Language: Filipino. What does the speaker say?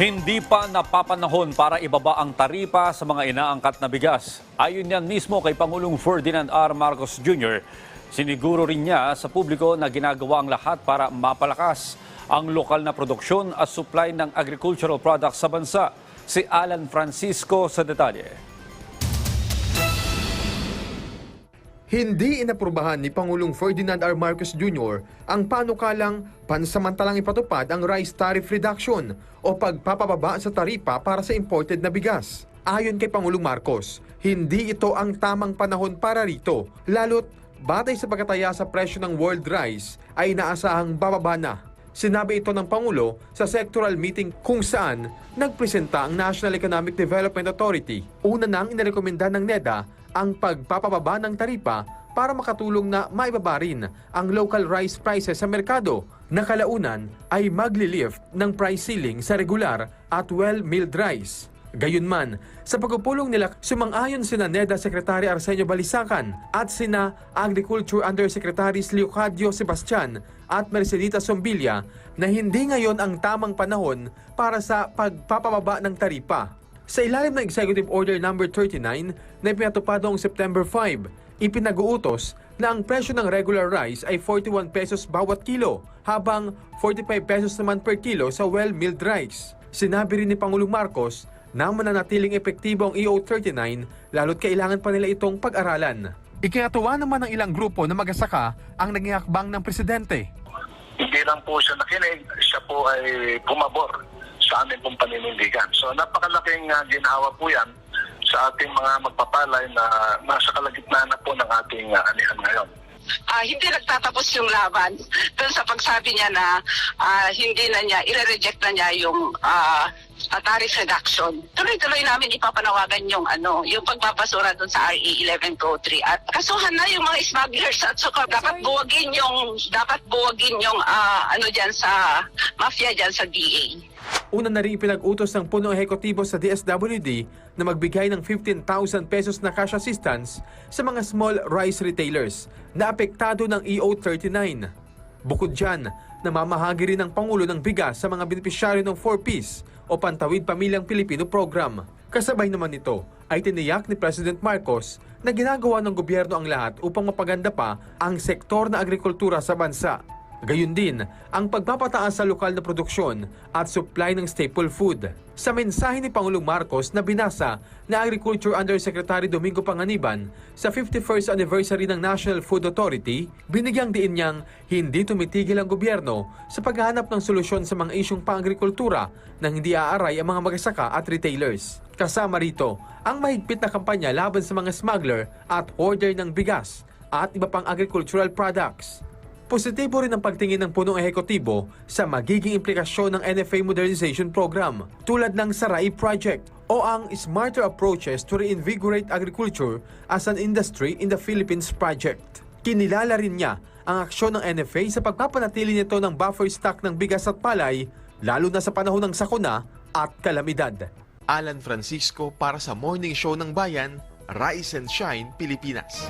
Hindi pa napapanahon para ibaba ang taripa sa mga inaangkat na bigas. Ayon yan mismo kay Pangulong Ferdinand R. Marcos Jr., siniguro rin niya sa publiko na ginagawa ang lahat para mapalakas ang lokal na produksyon at supply ng agricultural products sa bansa. Si Alan Francisco sa detalye. Hindi inaprubahan ni Pangulong Ferdinand R. Marcos Jr. ang panukalang pansamantalang ipatupad ang rice tariff reduction o pagpapababa sa taripa para sa imported na bigas. Ayon kay Pangulong Marcos, hindi ito ang tamang panahon para rito, lalo't batay sa pagkataya sa presyo ng world rice ay inaasahang bababa na. Sinabi ito ng Pangulo sa sectoral meeting kung saan nagpresenta ang National Economic Development Authority. Una nang inirekomenda ng NEDA ang pagpapababa ng taripa para makatulong na maibaba rin ang local rice prices sa merkado na kalaunan ay magli-lift ng price ceiling sa regular at well-milled rice. Gayunman, sa pagpupulong nila, sumang-ayon sina NEDA Secretary Arsenio Balisacan at sina Agriculture Undersecretaries Leocadio Sebastian at Mercedita Sombilla na hindi ngayon ang tamang panahon para sa pagpapababa ng taripa. Sa ilalim ng Executive Order No. 39 na ipinatupad noong September 5, ipinag-uutos na ang presyo ng regular rice ay 41 pesos bawat kilo, habang 45 pesos naman per kilo sa well-milled rice. Sinabi rin ni Pangulong Marcos na mananatiling epektibo ang E EO39 lalo't kailangan pa nila itong pag-aralan. Ikinatuwa naman ng ilang grupo na magasaka ang naging hakbang ng presidente. hindi lang po siya nakinig, siya po ay pumabor sa amin pong paninindigan. So napakalaking uh, ginhawa po yan sa ating mga magpapalay na nasa kalagitnaan na po ng ating uh, anihan ngayon. Ah, hindi nagtatapos yung laban dun sa pagsabi niya na ah, hindi na niya, ire-reject na niya yung ah, ah, tariff reduction. Tuloy-tuloy namin ipapanawagan yung ano, yung pagbabasura dun sa RE 1103 at kasuhan na yung mga smugglers at saka dapat buwagin yung dapat buwagin yung ah, ano diyan sa mafia diyan sa DA. Una na rin ipinag-utos ng punong ehekutibo sa DSWD na magbigay ng 15,000 pesos na cash assistance sa mga small rice retailers na apektado ng E EO39. Bukod dyan, namamahagi rin ng Pangulo ng bigas sa mga benepisyaryo ng 4Ps o Pantawid Pamilyang Pilipino Program. Kasabay naman nito ay tiniyak ni President Marcos na ginagawa ng gobyerno ang lahat upang mapaganda pa ang sektor na agrikultura sa bansa. Gayun din ang pagpapataas sa lokal na produksyon at supply ng staple food. Sa mensahe ni Pangulong Marcos na binasa na Agriculture Undersecretary Domingo Panganiban sa 51st anniversary ng National Food Authority, binigyang diin niyang hindi tumitigil ang gobyerno sa paghahanap ng solusyon sa mga isyong pang-agrikultura nang hindi aaray ang mga magasaka at retailers. Kasama rito ang mahigpit na kampanya laban sa mga smuggler at hoarder ng bigas at iba pang agricultural products. Positibo rin ang pagtingin ng punong ehekutibo sa magiging implikasyon ng NFA Modernization Program tulad ng Sarai Project o ang Smarter Approaches to Reinvigorate Agriculture as an Industry in the Philippines Project. Kinilala rin niya ang aksyon ng NFA sa pagpapanatili nito ng buffer stock ng bigas at palay lalo na sa panahon ng sakuna at kalamidad. Alan Francisco para sa Morning Show ng Bayan, Rise and Shine, Pilipinas.